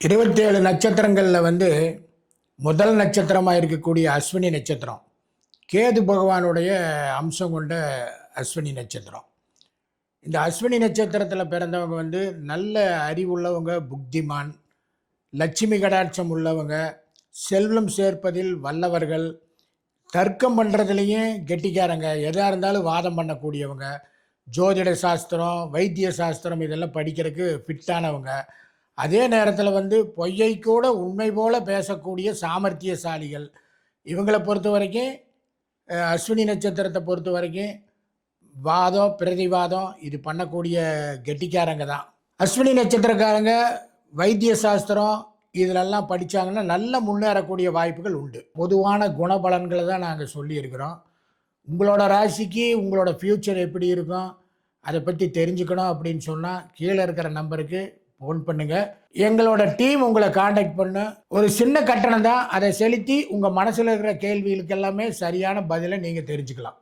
இருபத்தேழு நட்சத்திரங்களில் வந்து முதல் நட்சத்திரமாக இருக்கக்கூடிய அஸ்வினி நட்சத்திரம். கேது பகவானுடைய அம்சம் கொண்ட அஸ்வினி நட்சத்திரம். இந்த அஸ்வினி நட்சத்திரத்தில் பிறந்தவங்க வந்து நல்ல அறிவுள்ளவங்க புத்திமான் லட்சுமி கடாட்சம் உள்ளவங்க செல்வம் சேர்ப்பதில் வல்லவர்கள் தர்க்கம் பண்ணுறதுலையும் கெட்டிக்காரங்க எதாக இருந்தாலும் வாதம் பண்ணக்கூடியவங்க ஜோதிட சாஸ்திரம் வைத்திய சாஸ்திரம் இதெல்லாம் படிக்கிறதுக்கு ஃபிட்டானவங்க அதே நேரத்தில் வந்து பொய்யை கூட உண்மை போல பேசக்கூடிய சாமர்த்தியசாலிகள். இவங்களை பொறுத்த வரைக்கும் அஸ்வினி நட்சத்திரத்தை பொறுத்த வரைக்கும் வாதம் பிரதிவாதம் இது பண்ணக்கூடிய கெட்டிக்காரங்க தான். அஸ்வினி நட்சத்திரக்காரங்க வைத்திய சாஸ்திரம் இதிலெல்லாம் படித்தாங்கன்னா நல்ல முன்னேறக்கூடிய வாய்ப்புகள் உண்டு. பொதுவான குணபலன்களை தான் நாங்கள் சொல்லியிருக்கிறோம். உங்களோட ராசிக்கு உங்களோட ஃப்யூச்சர் எப்படி இருக்கும் அதை பற்றி தெரிஞ்சுக்கணும் அப்படின்னு சொன்னால் கீழே இருக்கிற நம்பருக்கு ஃபோன் பண்ணுங்கள் எங்களோட டீம் உங்களை காண்டாக்ட் பண்ண. ஒரு சின்ன கட்டணம் தான். அதை செலுத்தி உங்கள் மனசில் இருக்கிற கேள்விகளுக்கு எல்லாமே சரியான பதிலை நீங்கள் தெரிஞ்சுக்கலாம்.